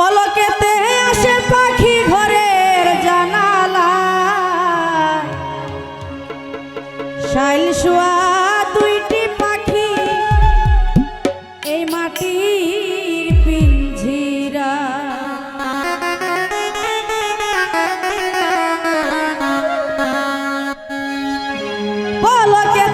পলকেতে আসে পাখি ঘরের জানালা। শাইল শুয়া দুইটি পাখি এই মাটির পিঞ্জিরা। পলকে